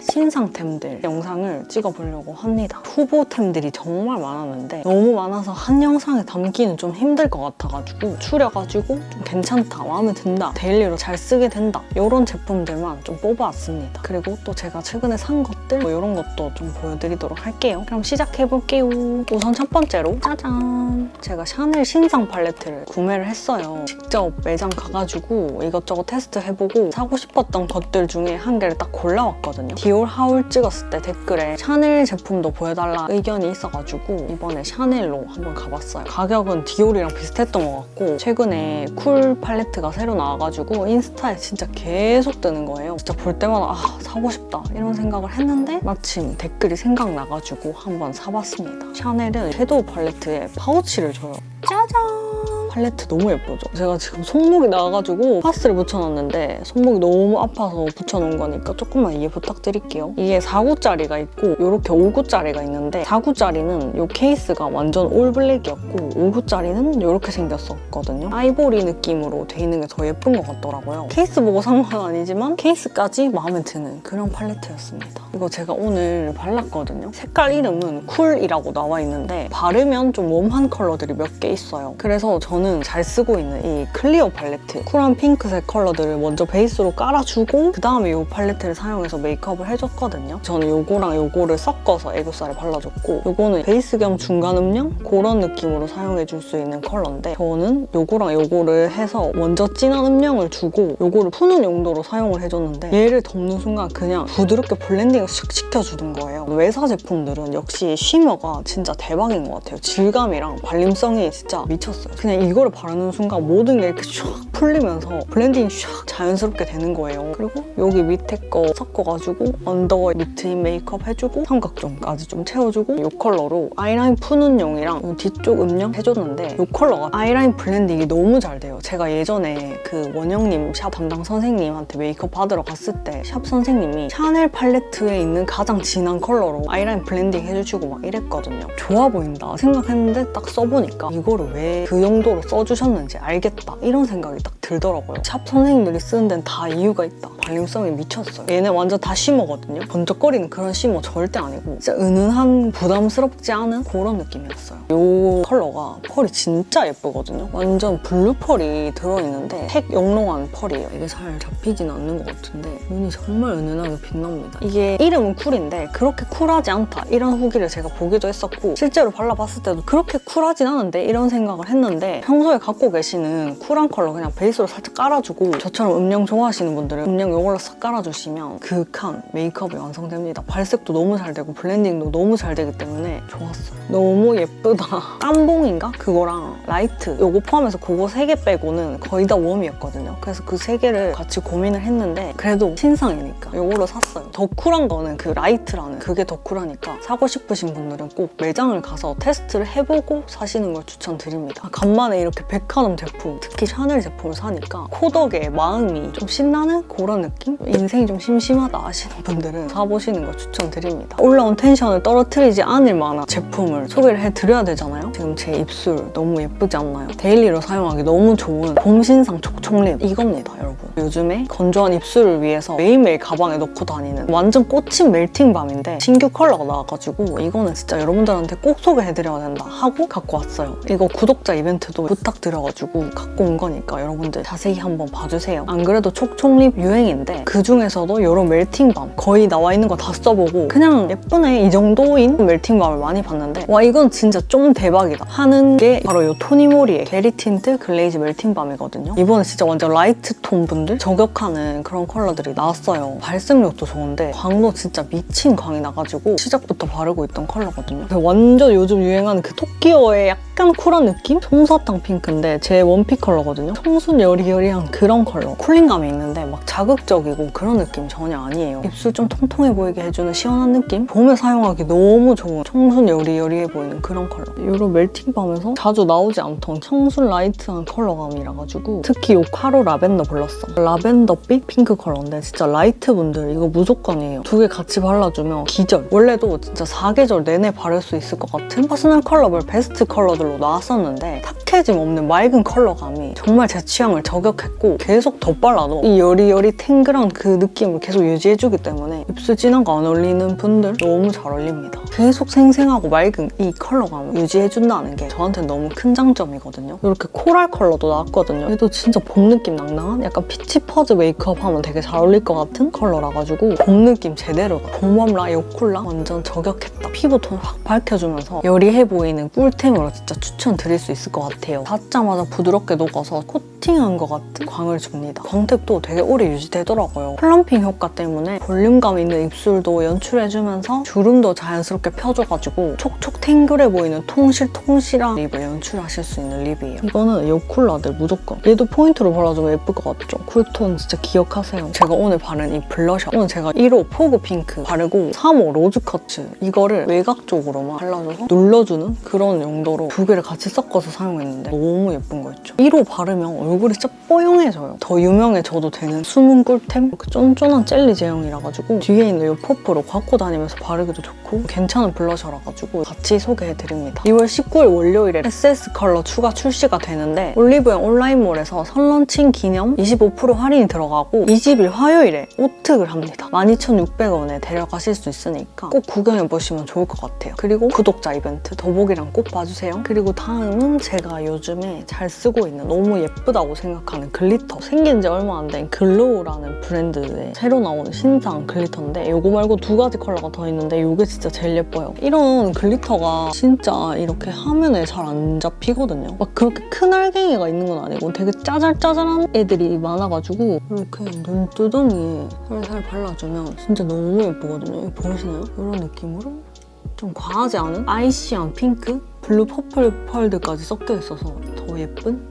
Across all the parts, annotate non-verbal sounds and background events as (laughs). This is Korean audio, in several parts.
심장을 뛰게 한 신상템들 영상을 찍어보려고 합니다. 후보템들이 정말 많았는데 너무 많아서 한 영상에 담기는 좀 힘들 것 같아가지고 추려가지고 좀 괜찮다, 마음에 든다, 데일리로 잘 쓰게 된다 이런 제품들만 좀 뽑아왔습니다. 그리고 또 제가 최근에 산 것들 뭐 이런 것도 좀 보여드리도록 할게요. 그럼 시작해볼게요. 우선 첫 번째로 짜잔! 제가 샤넬 신상 팔레트를 구매를 했어요. 직접 매장 가가지고 이것저것 테스트 해보고 사고 싶었던 것들 중에 한 개를 딱 골라왔거든요. 디올 하울 찍었을 때 댓글에 샤넬 제품도 보여달라 의견이 있어가지고 이번에 샤넬로 한번 가봤어요. 가격은 디올이랑 비슷했던 것 같고 최근에 쿨 팔레트가 새로 나와가지고 인스타에 진짜 계속 뜨는 거예요. 진짜 볼 때마다 아 사고 싶다 이런 생각을 했는데 마침 댓글이 생각나가지고 한번 사봤습니다. 샤넬은 섀도우 팔레트에 파우치를 줘요. 짜잔! 팔레트 너무 예쁘죠? 제가 지금 손목이 나가지고 파스를 붙여놨는데 손목이 너무 아파서 붙여놓은 거니까 조금만 이해 부탁드릴게요. 이게 4구짜리가 있고 이렇게 5구짜리가 있는데 4구짜리는 이 케이스가 완전 올 블랙이었고 5구짜리는 이렇게 생겼었거든요. 아이보리 느낌으로 돼 있는 게 더 예쁜 것 같더라고요. 케이스 보고 산 건 아니지만 케이스까지 마음에 드는 그런 팔레트였습니다. 이거 제가 오늘 발랐거든요. 색깔 이름은 쿨이라고 나와 있는데 바르면 좀 웜한 컬러들이 몇 개 있어요. 그래서 저는 잘 쓰고 있는 이 클리어 팔레트 쿨한 핑크색 컬러들을 먼저 베이스로 깔아주고 그 다음에 이 팔레트를 사용해서 메이크업을 해줬거든요. 저는 요거랑 요거를 섞어서 애교살에 발라줬고 요거는 베이스 겸 중간 음영 그런 느낌으로 사용해줄 수 있는 컬러인데 저는 요거랑 요거를 해서 먼저 진한 음영을 주고 요거를 푸는 용도로 사용을 해줬는데 얘를 덮는 순간 그냥 부드럽게 블렌딩을 슉 시켜주는 거예요. 외사 제품들은 역시 쉬머가 진짜 대박인 것 같아요. 질감이랑 발림성이 진짜 미쳤어요. 그냥 이 거를 바르는 순간 모든 게 이렇게 슉 풀리면서 블렌딩이 슉 자연스럽게 되는 거예요. 그리고 여기 밑에 거 섞어가지고 언더 밑트임 메이크업 해주고 삼각존까지 좀 채워주고 이 컬러로 아이라인 푸는 용이랑 이 뒤쪽 음영 해줬는데 이 컬러가 아이라인 블렌딩이 너무 잘 돼요. 제가 예전에 그 원영님 샵 담당 선생님한테 메이크업 받으러 갔을 때 샵 선생님이 샤넬 팔레트에 있는 가장 진한 컬러로 아이라인 블렌딩 해주시고 막 이랬거든요. 좋아 보인다 생각했는데 딱 써보니까 이거를 왜 그 용도로 써주셨는지 알겠다 이런 생각이 딱 들더라고요. 샵 선생님들이 쓰는 데는 다 이유가 있다. 발림성이 미쳤어요. 얘네 완전 다 쉬머거든요. 번쩍거리는 그런 쉬머 절대 아니고 진짜 은은한 부담스럽지 않은 그런 느낌이었어요. 이 컬러가 펄이 진짜 예쁘거든요. 완전 블루 펄이 들어있는데 색 영롱한 펄이에요. 이게 잘 잡히진 않는 것 같은데 눈이 정말 은은하게 빛납니다. 이게 이름은 쿨인데 그렇게 쿨하지 않다 이런 후기를 제가 보기도 했었고 실제로 발라봤을 때도 그렇게 쿨하진 않은데 이런 생각을 했는데 평소에 갖고 계시는 쿨한 컬러 그냥 베이스로 살짝 깔아주고 저처럼 음영 좋아하시는 분들은 음영 이걸로 싹 깔아주시면 극한 메이크업이 완성됩니다. 발색도 너무 잘 되고 블렌딩도 너무 잘 되기 때문에 좋았어요. 너무 예쁘다. (laughs) 깜봉인가? 그거랑 라이트 요거 포함해서 그거 세 개 빼고는 거의 다 웜이었거든요. 그래서 그 세 개를 같이 고민을 했는데 그래도 신상이니까 요거로 샀어요. 더 쿨한 거는 그 라이트라는 그게 더 쿨하니까 사고 싶으신 분들은 꼭 매장을 가서 테스트를 해보고 사시는 걸 추천드립니다. 아, 간만에 이렇게 백화점 제품, 특히 샤넬 제품을 사니까 코덕에 마음이 좀 신나는 그런 느낌? 인생이 좀 심심하다 하시는 분들은 사보시는 걸 추천드립니다. 올라온 텐션을 떨어뜨리지 않을 만한 제품을 소개를 해드려야 되잖아요. 지금 제 입술 너무 예쁘지 않나요? 데일리로 사용하기 너무 좋은 봄 신상 촉촉립 이겁니다, 여러분. 요즘에 건조한 입술을 위해서 매일매일 가방에 넣고 다니는 완전 꽂힌 멜팅밤인데 신규 컬러가 나와가지고 이거는 진짜 여러분들한테 꼭 소개해드려야 된다 하고 갖고 왔어요. 이거 구독자 이벤트도 부탁드려가지고 갖고 온 거니까 여러분들 자세히 한번 봐주세요. 안 그래도 촉촉립 유행인데 그 중에서도 이런 멜팅밤 거의 나와 있는 거 다 써보고 그냥 예쁘네 이 정도인 멜팅밤을 많이 봤는데 와 이건 진짜 좀 대박이다 하는 게 바로 이 토니모리의 게리 틴트 글레이즈 멜팅밤이거든요. 이번에 진짜 완전 라이트 톤 분들 저격하는 그런 컬러들이 나왔어요. 발색력도 좋은데 광도 진짜 미친 광이 나가지고 시작부터 바르고 있던 컬러거든요. 완전 요즘 유행하는 그 토끼어의 약간 쿨한 느낌? 솜사탕 핑크인데 제 원픽 컬러거든요. 청순 여리여리한 그런 컬러. 쿨링감이 있는데 막 자극적이고 그런 느낌 전혀 아니에요. 입술 좀 통통해 보이게 해주는 시원한 느낌? 봄에 사용하기 너무 좋은 청순 여리여리해 보이는 그런 컬러. 이런 멜팅밤에서 자주 나오지 않던 청순 라이트한 컬러감이라 가지고 특히 이 카로 라벤더 블러썸. 라벤더빛 핑크 컬러인데 진짜 라이트 분들 이거 무조건이에요. 두 개 같이 발라주면 기절. 원래도 진짜 사계절 내내 바를 수 있을 것 같은 퍼스널 컬러별 베스트 컬러들 로 나왔었는데 칙칙해짐 없는 맑은 컬러감이 정말 제 취향을 저격했고 계속 덧발라도 이 여리여리 탱글한 그 느낌을 계속 유지해주기 때문에 입술 진한 거 안 어울리는 분들 너무 잘 어울립니다. 계속 생생하고 맑은 이 컬러감을 유지해준다는 게 저한테는 너무 큰 장점이거든요. 이렇게 코랄 컬러도 나왔거든요. 얘도 진짜 봄 느낌 낭낭한 약간 피치 퍼즈 메이크업 하면 되게 잘 어울릴 것 같은 컬러라 가지고 봄 느낌 제대로다. 봄웜라 요콜라 완전 저격했다. 피부톤 확 밝혀주면서 여리해 보이는 꿀템으로 진짜 추천드릴 수 있을 것 같아요. 닿자마자 부드럽게 녹아서 코팅한 것 같은 광을 줍니다. 광택도 되게 오래 유지되더라고요. 플럼핑 효과 때문에 볼륨감 있는 입술도 연출해주면서 주름도 자연스럽게 펴줘가지고 촉촉 탱글해 보이는 통실통실한 립을 연출하실 수 있는 립이에요. 이거는 요콜라들 무조건. 얘도 포인트로 발라주면 예쁠 것 같죠? 쿨톤 진짜 기억하세요. 제가 오늘 바른 이 블러셔. 오늘 제가 1호 포그 핑크 바르고 3호 로즈 커츠. 이거를 외곽 쪽으로만 발라줘서 눌러주는 그런 용도로 두 개를 같이 섞어서 사용했는데 너무 예쁜 거 있죠? 1호 바르면 얼굴이 진짜 뽀용해져요. 더 유명해져도 되는 숨은 꿀템? 이렇게 쫀쫀한 젤리 제형이라 가지고 뒤에 있는 이 퍼프로 갖고 다니면서 바르기도 좋고 괜찮은 블러셔라 가지고 같이 소개해드립니다. 2월 19일 월요일에 SS 컬러 추가 출시가 되는데 올리브영 온라인몰에서 선런칭 기념 25% 할인이 들어가고 20일 화요일에 오특을 합니다. 12,600원에 데려가실 수 있으니까 꼭 구경해보시면 좋을 것 같아요. 그리고 구독자 이벤트 더보기랑 꼭 봐주세요. 그리고 다음은 제가 요즘에 잘 쓰고 있는 너무 예쁘다고 생각하는 글리터 생긴 지 얼마 안 된 글로우라는 브랜드의 새로 나온 신상 글리터인데 이거 말고 두 가지 컬러가 더 있는데 이게 진짜 제일 예뻐요. 이런 글리터가 진짜 이렇게 화면에 잘 안 잡히거든요. 막 그렇게 큰 알갱이가 있는 건 아니고 되게 짜잘짜잘한 애들이 많아가지고 이렇게 눈두덩이에 살살 발라주면 진짜 너무 예쁘거든요. 보이시나요? 이런 느낌으로 좀 과하지 않은 아이시한 핑크, 블루 퍼플 펄들까지 섞여 있어서 더 예쁜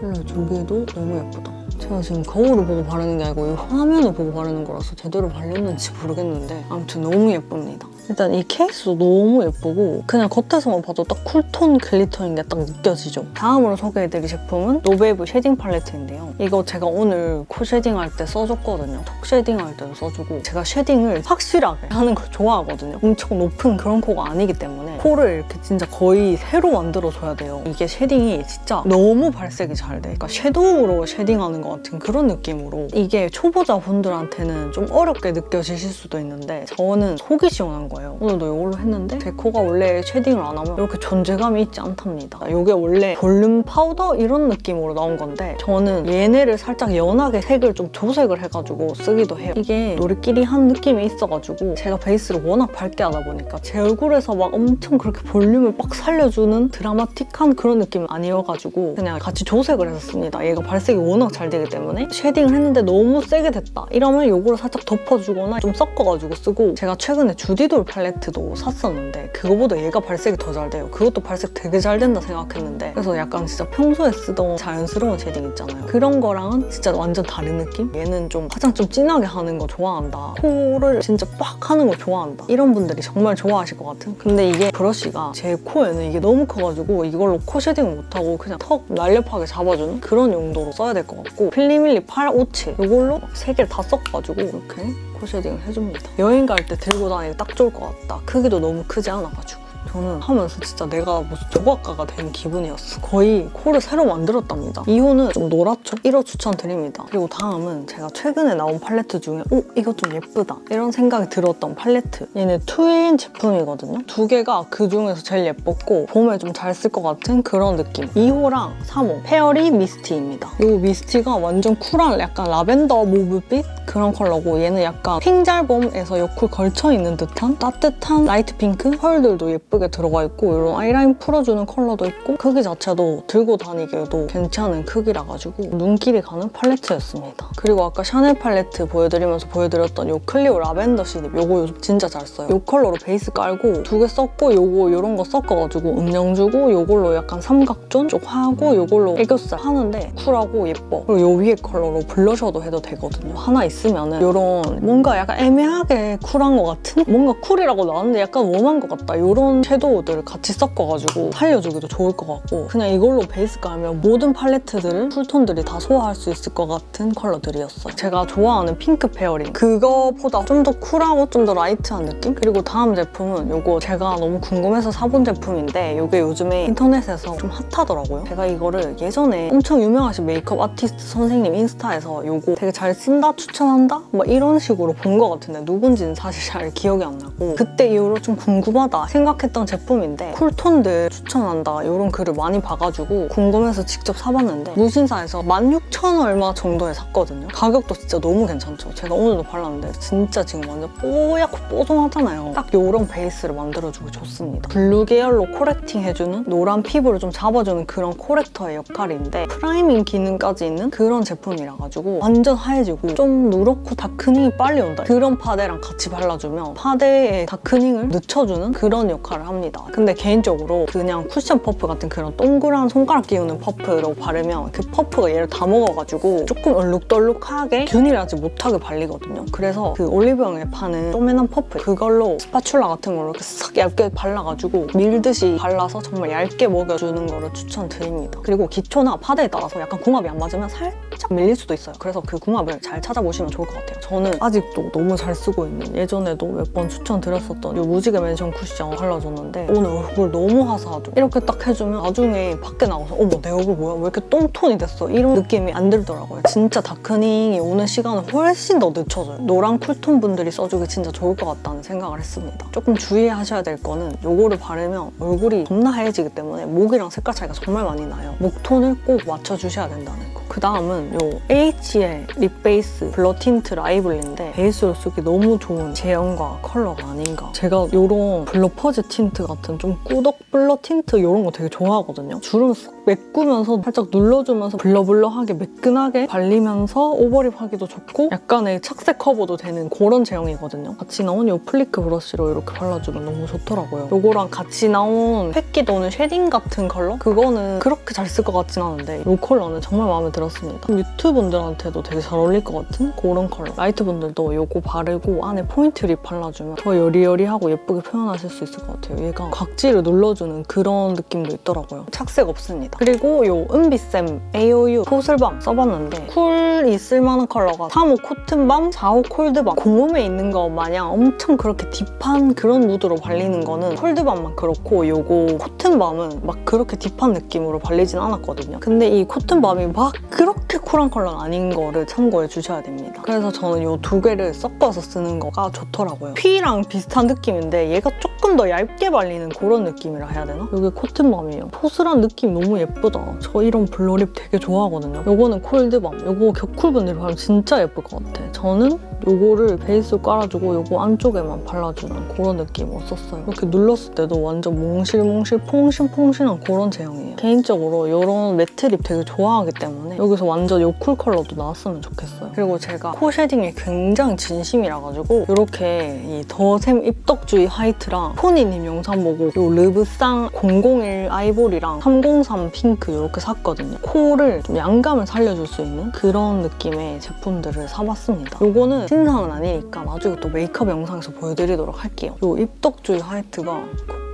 컬러 두 개도 너무 예쁘다. 제가 지금 거울을 보고 바르는 게 아니고 이 화면을 보고 바르는 거라서 제대로 발렸는지 모르겠는데 아무튼 너무 예쁩니다. 일단 이 케이스도 너무 예쁘고 그냥 겉에서만 봐도 딱 쿨톤 글리터인 게 딱 느껴지죠. 다음으로 소개해드릴 제품은 노베이브 쉐딩 팔레트인데요. 이거 제가 오늘 코 쉐딩할 때 써줬거든요. 턱 쉐딩할 때도 써주고 제가 쉐딩을 확실하게 하는 걸 좋아하거든요. 엄청 높은 그런 코가 아니기 때문에 코를 이렇게 진짜 거의 새로 만들어줘야 돼요. 이게 쉐딩이 진짜 너무 발색이 잘 돼. 그러니까 섀도우로 쉐딩하는 것 같은 그런 느낌으로 이게 초보자 분들한테는 좀 어렵게 느껴지실 수도 있는데 저는 속이 시원한 거예요. 오늘도 이걸로 했는데 제 코가 원래 쉐딩을 안 하면 이렇게 존재감이 있지 않답니다. 이게 원래 볼륨 파우더 이런 느낌으로 나온 건데 저는 얘네를 살짝 연하게 색을 좀 조색을 해가지고 쓰기도 해요. 이게 우리끼리 한 느낌이 있어가지고 제가 베이스를 워낙 밝게 하다 보니까 제 얼굴에서 막 엄청 그렇게 볼륨을 빡 살려주는 드라마틱한 그런 느낌은 아니어가지고 그냥 같이 조색을 씁니다. 얘가 발색이 워낙 잘 되기 때문에 쉐딩을 했는데 너무 세게 됐다 이러면 이거를 살짝 덮어주거나 좀 섞어가지고 쓰고 제가 최근에 주디돌 팔레트도 샀었는데 그거보다 얘가 발색이 더 잘 돼요. 그것도 발색 되게 잘 된다 생각했는데 그래서 약간 진짜 평소에 쓰던 자연스러운 쉐딩 있잖아요. 그런 거랑은 진짜 완전 다른 느낌? 얘는 좀 화장 좀 진하게 하는 거 좋아한다. 코를 진짜 빡 하는 거 좋아한다. 이런 분들이 정말 좋아하실 것 같은? 근데 이게 브러쉬가 제 코에는 이게 너무 커가지고 이걸로 코 쉐딩을 못하고 그냥 턱 날렵하게 잡아주는 그런 용도로 써야 될 것 같고 필리밀리 857 이걸로 세 개를 다 섞어가지고 이렇게 코 쉐딩을 해줍니다. 여행 갈 때 들고 다니기 딱 좋을 것 같다. 크기도 너무 크지 않아가지고. 저는 하면서 진짜 내가 무슨 조각가가 된 기분이었어. 거의 코를 새로 만들었답니다. 2호는 좀 노랗죠? 1호 추천드립니다. 그리고 다음은 제가 최근에 나온 팔레트 중에 오 이거 좀 예쁘다 이런 생각이 들었던 팔레트. 얘는 2인 제품이거든요. 두 개가 그 중에서 제일 예뻤고 봄에 좀 잘 쓸 것 같은 그런 느낌. 2호랑 3호 페어리 미스티입니다. 이 미스티가 완전 쿨한 약간 라벤더 모브빛 그런 컬러고 얘는 약간 핑잘봄에서 옆쿨 걸쳐있는 듯한 따뜻한 라이트 핑크 펄들도 예쁘 게 들어가 있고 이런 아이라인 풀어주는 컬러도 있고 크기 자체도 들고 다니기에도 괜찮은 크기라 가지고 눈길이 가는 팔레트였습니다. 그리고 아까 샤넬 팔레트 보여드리면서 보여드렸던 이 클리오 라벤더 시립 요즘 진짜 잘 써요. 이 컬러로 베이스 깔고 두 개 썼고 요거 이런 거 섞어가지고 음영 주고 요걸로 약간 삼각존 쪽 하고 요걸로 애교살 하는데 쿨하고 예뻐. 그리고 요 위에 컬러로 블러셔도 해도 되거든요. 하나 있으면은 이런 뭔가 약간 애매하게 쿨한 것 같은 뭔가 쿨이라고 나왔는데 약간 웜한 것 같다 다른 섀도우들을 같이 섞어가지고 살려주기도 좋을 것 같고 그냥 이걸로 베이스 깔면 모든 팔레트들을 쿨톤들이 다 소화할 수 있을 것 같은 컬러들이었어요. 제가 좋아하는 핑크 페어링 그거보다 좀 더 쿨하고 좀 더 라이트한 느낌? 그리고 다음 제품은 이거 제가 너무 궁금해서 사본 제품인데 이게 요즘에 인터넷에서 좀 핫하더라고요. 제가 이거를 예전에 엄청 유명하신 메이크업 아티스트 선생님 인스타에서 이거 되게 잘 쓴다? 추천한다? 막 이런 식으로 본 것 같은데 누군지는 사실 잘 기억이 안 나고 그때 이후로 좀 궁금하다 생각했 던 제품인데 쿨톤들 추천한다 이런 글을 많이 봐가지고 궁금해서 직접 사봤는데 무신사에서 16,000원 얼마 정도에 샀거든요. 가격도 진짜 너무 괜찮죠. 제가 오늘도 발랐는데 진짜 지금 완전 뽀얗고 뽀송하잖아요. 딱 이런 베이스를 만들어주고 좋습니다. 블루 계열로 코렉팅 해주는 노란 피부를 좀 잡아주는 그런 코렉터의 역할인데 프라이밍 기능까지 있는 그런 제품이라 가지고 완전 하얘지고 좀 누렇고 다크닝이 빨리 온다. 그런 파데랑 같이 발라주면 파데의 다크닝을 늦춰주는 그런 역할을 합니다. 근데 개인적으로 그냥 쿠션 퍼프 같은 그런 동그란 손가락 끼우는 퍼프로 바르면 그 퍼프가 얘를 다 먹어가지고 조금 얼룩덜룩하게 균일 하지 못하게 발리거든요. 그래서 그 올리브영에 파는 쪼매난 퍼프 그걸로 스파츌라 같은 걸로 이렇게 싹 얇게 발라가지고 밀듯이 발라서 정말 얇게 먹여주는 거를 추천드립니다. 그리고 기초나 파데에 따라서 약간 궁합이 안 맞으면 살짝 밀릴 수도 있어요. 그래서 그 궁합을 잘 찾아보시면 좋을 것 같아요. 저는 아직도 너무 잘 쓰고 있는 예전에도 몇 번 추천드렸었던 이 무지개 맨션 쿠션 발 라줬는데 오늘 얼굴 너무 화사하죠? 이렇게 딱 해주면 나중에 밖에 나가서 어머 내 얼굴 뭐야? 왜 이렇게 똥톤이 됐어? 이런 느낌이 안 들더라고요. 진짜 다크닝이 오는 시간을 훨씬 더 늦춰져요. 노란 쿨톤 분들이 써주기 진짜 좋을 것 같다는 생각을 했습니다. 조금 주의하셔야 될 거는 요거를 바르면 얼굴이 겁나 하얘지기 때문에 목이랑 색깔 차이가 정말 많이 나요. 목톤을 꼭 맞춰주셔야 된다는 거. 그 다음은 요 AHL 립 베이스 블러 틴트 라이블리인데 베이스로 쓰기 너무 좋은 제형과 컬러가 아닌가. 제가 요런 블러 퍼즈 틴트 같은 좀 꾸덕 블러 틴트 이런 거 되게 좋아하거든요. 주름 쏙 메꾸면서 살짝 눌러주면서 블러블러하게 매끈하게 발리면서 오버립 하기도 좋고 약간의 착색 커버도 되는 그런 제형이거든요. 같이 나온 이 플리크 브러쉬로 이렇게 발라주면 너무 좋더라고요. 요거랑 같이 나온 획기 도는 쉐딩 같은 컬러? 그거는 그렇게 잘 쓸 것 같진 않은데 이 컬러는 정말 마음에 들 었습니다. 뮤트 분들한테도 되게 잘 어울릴 것 같은 그런 컬러. 라이트 분들도 요거 바르고 안에 포인트 립 발라주면 더 여리여리하고 예쁘게 표현하실 수 있을 것 같아요. 얘가 각질을 눌러주는 그런 느낌도 있더라고요. 착색 없습니다. 그리고 요 은비쌤 AOU 포슬밤 써봤는데 쿨이 쓸만한 컬러가 3호 코튼밤, 4호 콜드밤 공홈에 있는 거 마냥 엄청 그렇게 딥한 그런 무드로 발리는 거는 콜드밤만 그렇고 요거 코튼밤은 막 그렇게 딥한 느낌으로 발리진 않았거든요. 근데 이 코튼밤이 막 그렇게 쿨한 컬러는 아닌 거를 참고해 주셔야 됩니다. 그래서 저는 요두 개를 섞어서 쓰는 거가 좋더라고요. 피랑 비슷한 느낌인데 얘가 조금 더 얇게 발리는 그런 느낌이라 해야 되나? 이게 코튼밤이에요. 포슬한 느낌 너무 예쁘다. 저 이런 블러립 되게 좋아하거든요. 요거는 콜드밤. 요거 격쿨분들이 바르면 진짜 예쁠 것 같아. 저는 요거를 베이스 깔아주고 요거 안쪽에만 발라주는 그런 느낌으로 썼어요. 이렇게 눌렀을 때도 완전 몽실몽실 퐁신퐁신한 그런 제형이에요. 개인적으로 이런 매트립 되게 좋아하기 때문에 여기서 완전 요 쿨 컬러도 나왔으면 좋겠어요. 그리고 제가 코 쉐딩에 굉장히 진심이라 가지고 이렇게 이 더샘 입덕주의 화이트랑 포니님 영상 보고 요 르브상 001 아이보리랑 303 핑크 이렇게 샀거든요. 코를 좀 양감을 살려줄 수 있는 그런 느낌의 제품들을 사봤습니다. 요거는 신상은 아니니까 나중에 또 메이크업 영상에서 보여드리도록 할게요. 요 입덕주의 화이트가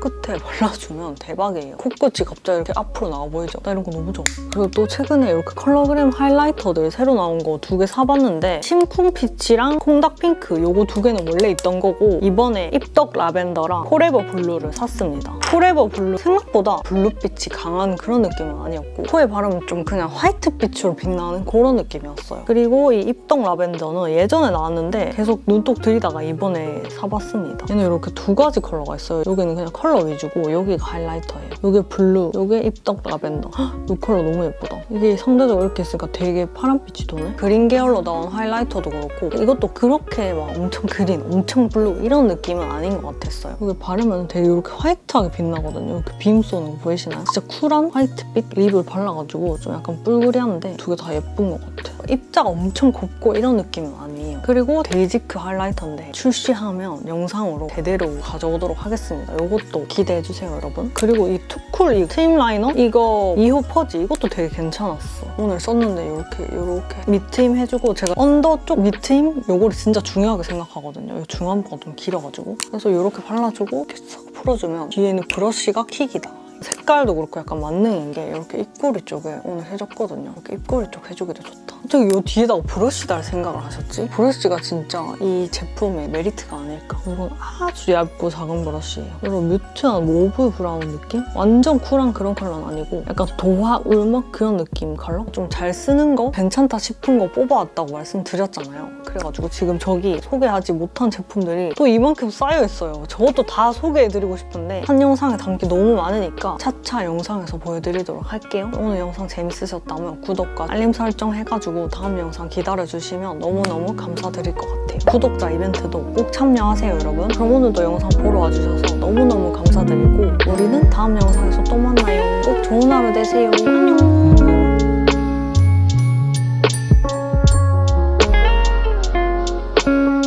코끝에 발라주면 대박이에요. 코끝이 갑자기 이렇게 앞으로 나와 보이죠? 나 이런 거 너무 좋아. 그리고 또 최근에 이렇게 컬러 그램 하이라이터들 새로 나온 거 두 개 사봤는데 심쿵 피치랑 콩닥 핑크 요거 두 개는 원래 있던 거고 이번에 입덕 라벤더랑 포레버 블루를 샀습니다. 포레버 블루 생각보다 블루빛이 강한 그런 느낌은 아니었고 코에 바르면 좀 그냥 화이트빛으로 빛나는 그런 느낌이었어요. 그리고 이 입덕 라벤더는 예전에 나왔는데 계속 눈독 들이다가 이번에 사봤습니다. 얘는 이렇게 두 가지 컬러가 있어요. 여기는 그냥 컬러 위주고 여기가 하이라이터예요. 여기 블루, 여기 입덕 라벤더. 헉, 이 컬러 너무 예쁘다. 이게 상대적으로 있으니까 되게 파란빛이 도네? 그린 계열로 나온 하이라이터도 그렇고 이것도 그렇게 막 엄청 (laughs) 그린, 엄청 블루 이런 느낌은 아닌 것 같았어요. 여기 바르면 되게 이렇게 화이트하게 빛나거든요. 이렇게 빔 쏘는 거 보이시나요? 진짜 쿨한 화이트빛 립을 발라가지고 좀 약간 뿔그리한데 두 개 다 예쁜 것 같아요. 입자가 엄청 곱고 이런 느낌은 아니에요. 그리고 데이지크 하이라이터인데 출시하면 영상으로 제대로 가져오도록 하겠습니다. 이것도 것도 기대해주세요 여러분 그리고 이 투쿨 이 트임 라이너 이거 2호 퍼지 이것도 되게 괜찮았어 오늘 썼는데 이렇게 이렇게 밑트임 해주고 제가 언더 쪽 밑트임? 요거를 진짜 중요하게 생각하거든요. 이 중안부가 좀 길어가지고. 그래서 이렇게 발라주고 이렇게 싹 풀어주면 뒤에는 브러쉬가 킥이다 색깔도 그렇고 약간 만능인 게 이렇게 입꼬리 쪽에 오늘 해줬거든요. 이렇게 입꼬리 쪽 해주기도 좋다. 갑자기 이 뒤에다가 브러쉬 달 생각을 하셨지? 브러쉬가 진짜 이 제품의 메리트가 아닐까. 이건 아주 얇고 작은 브러쉬예요. 이런 뮤트한 모브 브라운 느낌? 완전 쿨한 그런 컬러는 아니고 약간 도화, 울먹 그런 느낌 컬러? 좀 잘 쓰는 거 괜찮다 싶은 거 뽑아왔다고 말씀드렸잖아요. 그래가지고 지금 저기 소개하지 못한 제품들이 또 이만큼 쌓여있어요. 저것도 다 소개해드리고 싶은데 한 영상에 담기 너무 많으 니까 차차 영상에서 보여드리도록 할게요. 오늘 영상 재밌으셨다면 구독과 알림 설정 해가지고 다음 영상 기다려주시면 너무너무 감사드릴 것 같아요. 구독자 이벤트도 꼭 참여하세요, 여러분. 그럼 오늘도 영상 보러 와주셔서 너무너무 감사드리고 우리는 다음 영상에서 또 만나요. 꼭 좋은 하루 되세요. 안녕.